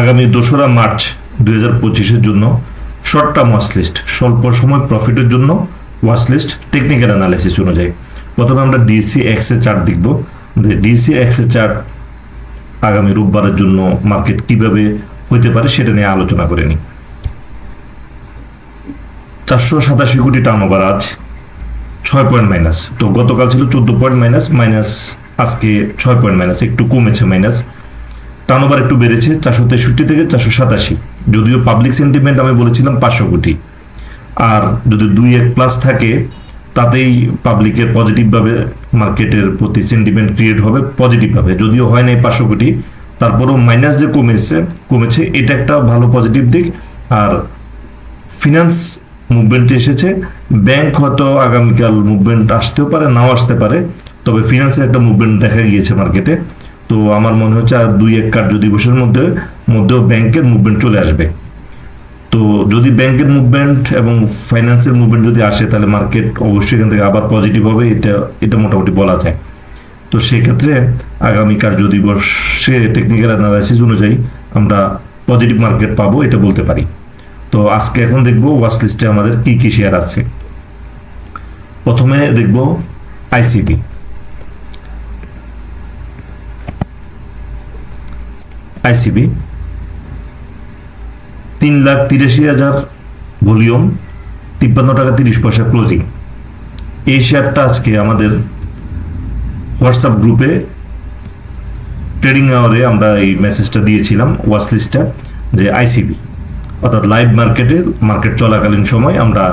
আগামী দোসরা মার্চ দুই হাজার পঁচিশের জন্য শর্ট টার্ম ওয়াচ লিস্ট স্বল্প সময় প্রফিটের জন্য ওয়াচ লিস্ট টেকনিক্যাল অ্যানালাইসিস অনুযায়ী। প্রথমে আমরা ডিসি এক্স চার্ট দেখব। ডিসি এক্স চার্ট আগামী রোববারের জন্য মার্কেট কীভাবে হইতে পারে সেটা নিয়ে আলোচনা করে নিই। চারশো সাতাশি কোটি টার্ন ওভার আজ, ছয় পয়েন্ট মাইনাস তো গতকাল ছিল চোদ্দ পয়েন্ট মাইনাস মাইনাস আজকে ছয় পয়েন্ট মাইনাস একটু কমেছে মাইনাস টার্নওভার একটু বেড়েছে, চারশো তেষট্টি থেকে চারশো সাতাশি। যদিও পাবলিক সেন্টিমেন্ট আমি বলেছিলাম পাঁচশো কোটি। আর যদি দুই এক প্লাস থাকে, তাতেই পাবলিকের পজিটিভভাবে মার্কেটের প্রতি সেন্টিমেন্ট ক্রিয়েট হবে পজিটিভভাবে যদিও হয় নাই পাঁচশো কোটি, তারপরও মাইনাস যে কমেছে কমেছে, এটা একটা ভালো পজিটিভ দিক। আর ফিনান্স মুভমেন্ট এসেছে ব্যাংক হয়তো আগামীকাল মুভমেন্ট আসতেও পারে, নাও আসতে পারে, তবে ফিনান্সের একটা মুভমেন্ট দেখা গিয়েছে মার্কেটে তো আমার মনে হচ্ছে আর দুই এক কার্য দিবসের মধ্যে, মধ্যেও ব্যাংকের মুভমেন্ট চলে আসবে। তো যদি ব্যাংকের মুভমেন্ট এবং ফাইন্যান্সের মুভমেন্ট যদি আসে, তাহলে মার্কেট অবশ্যই এখান থেকে আবার পজিটিভ হবে, এটা এটা মোটামুটি বলা যায়। তো সেক্ষেত্রে আগামী কার্য দিবসে টেকনিক্যাল অ্যানালাইসিস অনুযায়ী আমরা পজিটিভ মার্কেট পাবো, এটা বলতে পারি। তো আজকে এখন দেখব ওয়াচ লিস্টে আমাদের কি কি শেয়ার আছে। প্রথমে দেখব আইসিবি আইসিবি। তিন লাখ তিরাশি হাজার ভলিউম, তিপ্পান্ন টাকা তিরিশ পয়সা ক্লোজিং এই শেয়ারটা আজকে আমাদের হোয়াটসঅ্যাপ গ্রুপে ট্রেডিং আওয়ারে আমরা এই মেসেজটা দিয়েছিলাম ওয়াচ লিস্টটা যে আইসিবি। অর্থাৎ লাইভ মার্কেটে মার্কেট চলাকালীন সময় আমরা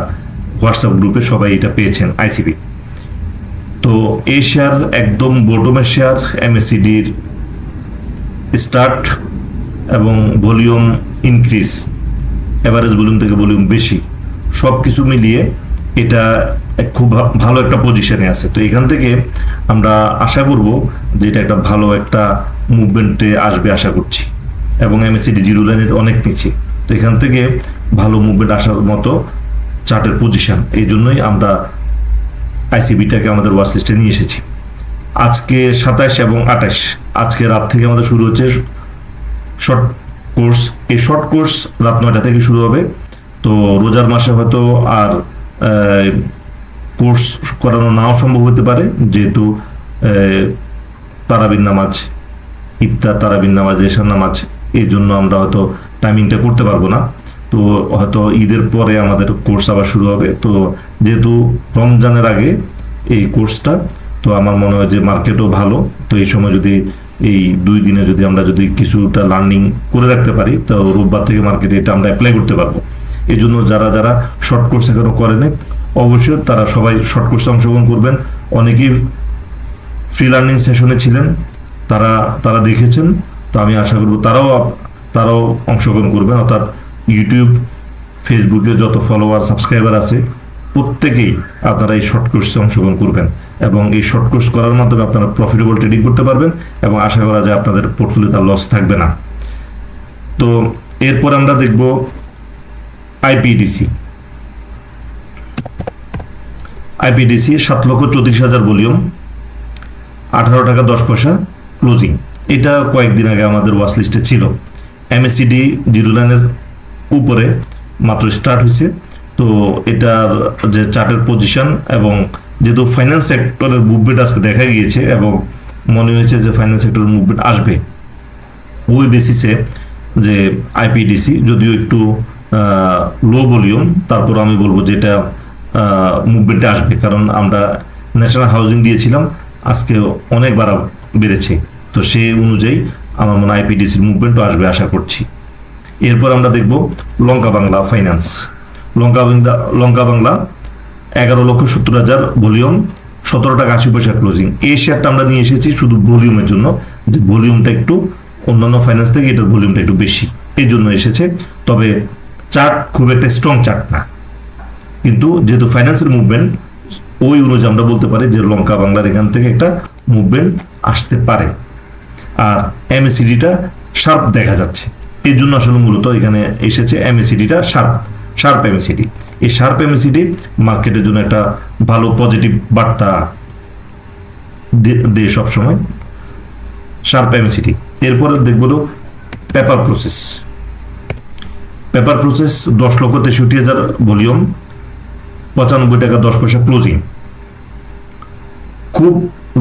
হোয়াটসঅ্যাপ গ্রুপে সবাই এটা পেয়েছেন, আইসিবি। তো এই শেয়ার একদম বটমের শেয়ার এমএসিডির স্টার্ট এবং ভলিউম ইনক্রিজ অ্যাভারেজ ভলিউম থেকে ভলিউম বেশি সব কিছু মিলিয়ে এটা খুব ভালো একটা পজিশনে আছে। তো এখান থেকে আমরা আশা করব যে এটা একটা ভালো একটা মুভমেন্টে আসবে আশা করছি। এবং এমএসসিডি জিরো লাইনের অনেক নিচে। তো এখান থেকে ভালো মুভমেন্ট আসার মতো চার্টের পজিশন এই জন্যই আমরা আইসিবিটাকে আমাদের ওয়াচ লিস্টে নিয়ে এসেছি। আজকে সাতাশ এবং আঠাশ। আজকে রাত থেকে আমাদের শুরু হচ্ছে শর্ট কোর্স এই শর্ট কোর্স রাত নয়টা থেকে শুরু হবে। তো রোজার মাসে হয়তো আর কোর্স করানো নাও সম্ভব হতে পারে। যেহেতু আহ, তারাবির নামাজ ইফতার তারাবির নামাজ এশার নামাজ এই জন্য আমরা হয়তো টাইমিংটা করতে পারব না। তো হয়তো ঈদের পরে আমাদের কোর্স আবার শুরু হবে। তো যেহেতু রমজানের আগে এই কোর্সটা তো আমার মনে হয় যে মার্কেটও ভালো। তো এই সময় যদি এই দুই দিনে যদি আমরা যদি কিছুটা লার্নিং করে রাখতে পারি, তো রোববার থেকে মার্কেটে এটা আমরা অ্যাপ্লাই করতে পারব। এই জন্য যারা যারা শর্ট কোর্স এখনও করেনি অবশ্যই তারা সবাই শর্ট কোর্সে অংশগ্রহণ করবেন। অনেকেই ফ্রি লার্নিং সেশনে ছিলেন, তারা তারা দেখেছেন। তো আমি আশা করব তারাও তারাও অংশগ্রহণ করবেন। অর্থাৎ ইউটিউব ফেসবুকে যত ফলোয়ার সাবস্ক্রাইবার আছে প্রত্যেকেই আপনারা এই শর্ট কোর্সে অংশগ্রহণ করবেন এবং এই শর্ট কোর্স করার মাধ্যমে আপনারা প্রফিটেবল ট্রেডিং করতে পারবেন এবং আশা করা যায় আপনাদের পোর্টফোলিওতে লস থাকবে না। তো এরপর আমরা দেখব আইপিডিসি আইপিডিসি সাত লক্ষ চৌত্রিশ হাজার ভলিউম, আঠারো টাকা দশ পয়সা ক্লোজিং এটা কয়েকদিন আগে আমাদের ওয়াচ লিস্টে ছিল। এমএসসিডি জিরো লাইনের উপরে মাত্র স্টার্ট হয়েছে। তো এটার যে চার্টের পজিশন এবং যেহেতু ফাইন্যান্স সেক্টরের মুভমেন্ট আজকে দেখা গিয়েছে এবং মনে হয়েছে যে ফাইন্যান্স সেক্টরের মুভমেন্ট আসবে, ওই বেসিসে যে আইপিডিসি যদিও একটু লো ভলিউম তারপর আমি বলব যে এটা মুভমেন্টে আসবে কারণ আমরা ন্যাশনাল হাউজিং দিয়েছিলাম, আজকে অনেক বাড়া বেড়েছে। তো সেই অনুযায়ী আমার মনে হয় আইপিডিসির মুভমেন্টও আসবে আশা করছি। এরপর আমরা দেখব লঙ্কা বাংলা ফাইন্যান্স লঙ্কা বাংলা লঙ্কা বাংলা, এগারো লক্ষ সত্তর হাজার ভলিউম, সতেরো টাকা আশি পয়সা ক্লোজিং এই শেয়ারটা আমরা নিয়ে এসেছি শুধু ভলিউমের জন্য, যে ভলিউমটা একটু অন্যান্য ফাইন্যান্স থেকে এটার ভলিউমটা একটু বেশি। এই জন্য এসেছে। তবে চার্ট খুব একটা স্ট্রং চার্ট না। কিন্তু যেহেতু ফাইন্যান্সের মুভমেন্ট ওই অনুযায়ী আমরা বলতে পারি যে লঙ্কা বাংলার এখান থেকে একটা মুভমেন্ট আসতে পারে। আর এমএসিডিটা শার্প দেখা যাচ্ছে। এই জন্য আসলে মূলত এখানে এসেছে এমএসিডিটা শার্প শার্প এমএসিডি এই শার্প এমএসিডি মার্কেটের জন্য একটা ভালো পজিটিভ বার্তা দেয় সবসময়। শার্প এমএসিডি এরপরে দেখব পেপার প্রসেস পেপার প্রসেস দশ লক্ষ তেষট্টি হাজার ভলিউম পঁচানব্বই টাকা দশ পয়সা ক্লোজিং খুব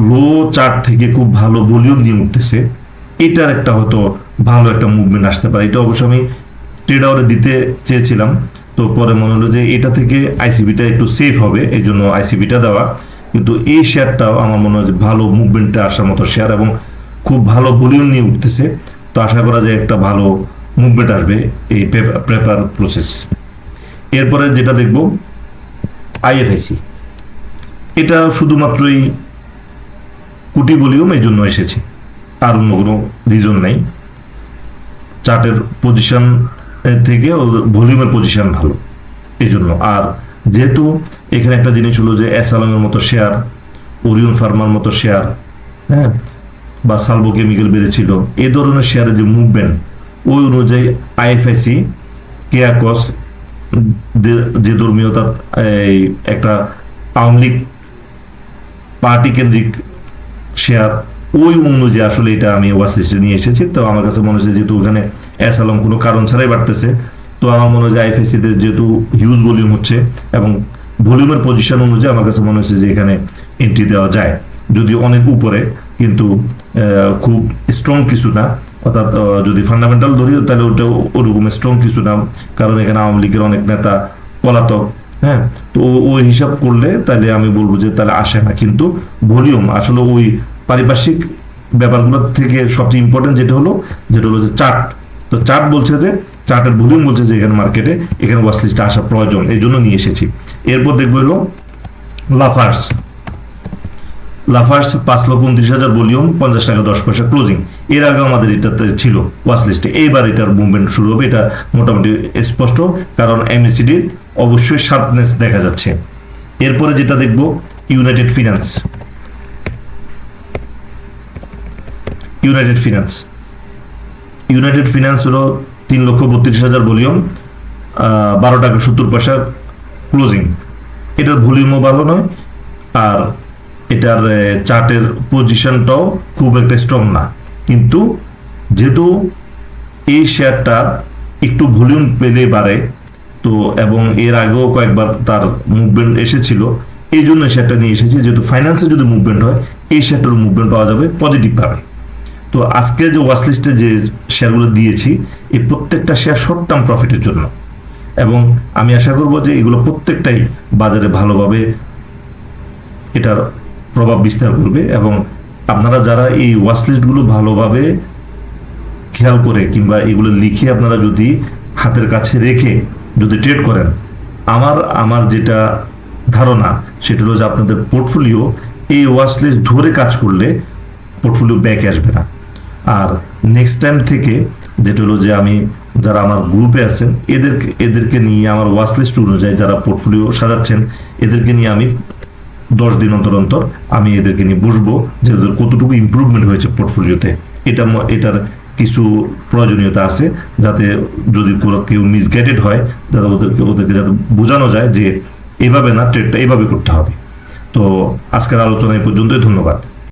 লো চার্ট থেকে খুব ভালো ভলিউম নিয়ে উঠতেছে। এটার একটা হয়তো ভালো একটা মুভমেন্ট আসতে পারে। এটা অবশ্য আমি ট্রেড আওয়ারে দিতে চেয়েছিলাম। তো পরে মনে হলো যে এটা থেকে আইসিবিটা একটু সেফ হবে, এই জন্য আইসিবিটা দেওয়া। কিন্তু এই শেয়ারটাও আমার মনে হয় ভালো মুভমেন্টে আসার মতো শেয়ার এবং খুব ভালো ভলিউম নিয়ে উঠতেছে। তো আশা করা যায় একটা ভালো মুভমেন্ট আসবে এই পেপার প্রসেস এরপরে যেটা দেখব আইএফআইসি এটা শুধুমাত্রই কুটি ভলিউম এই জন্য এসেছে। আর অন্য কোনো রিজন নেই। চার্টের পজিশন থেকে ভলিউমের পজিশন ভালো। এই জন্য আর যেহেতু এখানে একটা জিনিস হলো যে আলমের মতো শেয়ার ওরিয়ন ফার্মার মতো শেয়ার হ্যাঁ বা সালবো কেমিক্যাল বেড়েছিল, এ ধরনের শেয়ারের যে মুভমেন্ট ওই অনুযায়ী আইএফআইসি কেয়াকস যে ধর্মীয়তা এই একটা আওয়ামী লীগ পার্টি কেন্দ্রিক শেয়ার ওই অনুযায়ী আসলে এটা আমি ওয়াচ লিস্টে নিয়ে এসেছি, তো আমার কাছে মনে হচ্ছে যেহেতু ওখানে আলম কোনো কারণ ছাড়াই বাড়তেছে, তো আমার মনে হয় যে আইএফএসিতে যেহেতু হিউজ ভলিউম হচ্ছে এবং ভলিউমের পজিশন অনুযায়ী আমার কাছে মনে হচ্ছে যে এখানে এন্ট্রি দেওয়া যায়। যদি অনেক উপরে, কিন্তু খুব স্ট্রং কিছু না। অর্থাৎ যদি ফান্ডামেন্টাল ধরি, তাহলে ওটা ওরকম স্ট্রং কিছু না। কারণ এখানে আওয়ামী লীগের অনেক নেতা পলাতক হ্যাঁ? তো ওই হিসাব করলে তাহলে আমি বলব যে তাহলে আসে না। কিন্তু ভলিউম আসলে ওই পারিপার্শ্বিক ব্যাপারগুলো থেকে সবচেয়ে ইম্পর্টেন্ট যেটা হলো যেটা হলো যে চার্ট তো চার্ট বলছে যে চার্টের ভলিউম বলছে যে এখানে মার্কেটে এখানে ওয়াচ লিস্টে আসা প্রয়োজন, এই জন্য নিয়ে এসেছি। এরপর দেখব হলো লাফার্স লাফার্স পাঁচ লক্ষ উনত্রিশ হাজার ভলিউম পঞ্চাশ টাকা দশ পয়সা ক্লোজিং এর আগে আমাদের এটাতে ছিল ওয়াচ লিস্টে এইবার এটার মুভমেন্ট শুরু হবে, এটা মোটামুটি স্পষ্ট, কারণ এমএসিডির অবশ্যই শার্পনেস দেখা যাচ্ছে। এরপরে যেটা দেখব United finance United finance United finance হলো তিন লক্ষ বত্রিশ হাজার ভলিউম বারো টাকা সত্তর পয়সা ক্লোজিং এটার ভলিউমও ভালো নয়, আর এটার চার্টের পজিশনটাও খুব একটা স্ট্রং না। কিন্তু যেহেতু এই শেয়ারটা একটু ভলিউম পেলে বাড়ে, তো এবং এর আগেও কয়েকবার তার মুভমেন্ট এসেছিল, এই জন্য শেয়ারটা নিয়ে এসেছি। যেহেতু ফাইন্যান্সে যদি মুভমেন্ট হয়, এই শেয়ারটার মুভমেন্ট পাওয়া যাবে পজিটিভভাবে তো আজকে যে ওয়াচ লিস্টে যে শেয়ারগুলো দিয়েছি, এই প্রত্যেকটা শেয়ার শর্ট টার্ম প্রফিটের জন্য। এবং আমি আশা করব যে এগুলো প্রত্যেকটাই বাজারে ভালোভাবে এটার প্রভাব বিস্তার করবে এবং আপনারা যারা এই ওয়াচ লিস্টগুলো ভালোভাবে খেয়াল করে কিংবা এগুলো লিখে আপনারা যদি হাতের কাছে রেখে যদি ট্রেড করেন, আমার আমার যেটা ধারণা সেটা হলো যে আপনাদের পোর্টফোলিও এই ওয়াচ লিস্ট ধরে কাজ করলে পোর্টফোলিও ব্যাকে আসবে না। আর নেক্সট টাইম থেকে যেটা হলো যে আমি যারা আমার গ্রুপে আছেন, এদেরকে এদেরকে নিয়ে আমার ওয়াচ লিস্ট অনুযায়ী যারা পোর্টফোলিও সাজাচ্ছেন, এদেরকে নিয়ে আমি দশ দিন অন্তর অন্তর আমি এদেরকে নিয়ে বসবো যে ওদের কতটুকু ইমপ্রুভমেন্ট হয়েছে পোর্টফোলিওতে এটা এটার কিছু প্রয়োজনীয়তা আছে, যাতে যদি কেউ মিসগাইডেড হয় যাতে ওদেরকে ওদেরকে যাতে বোঝানো যায় যে এভাবে না ট্রেডটা এভাবে করতে হবে। তো আজকের আলোচনা এই পর্যন্তই, ধন্যবাদ।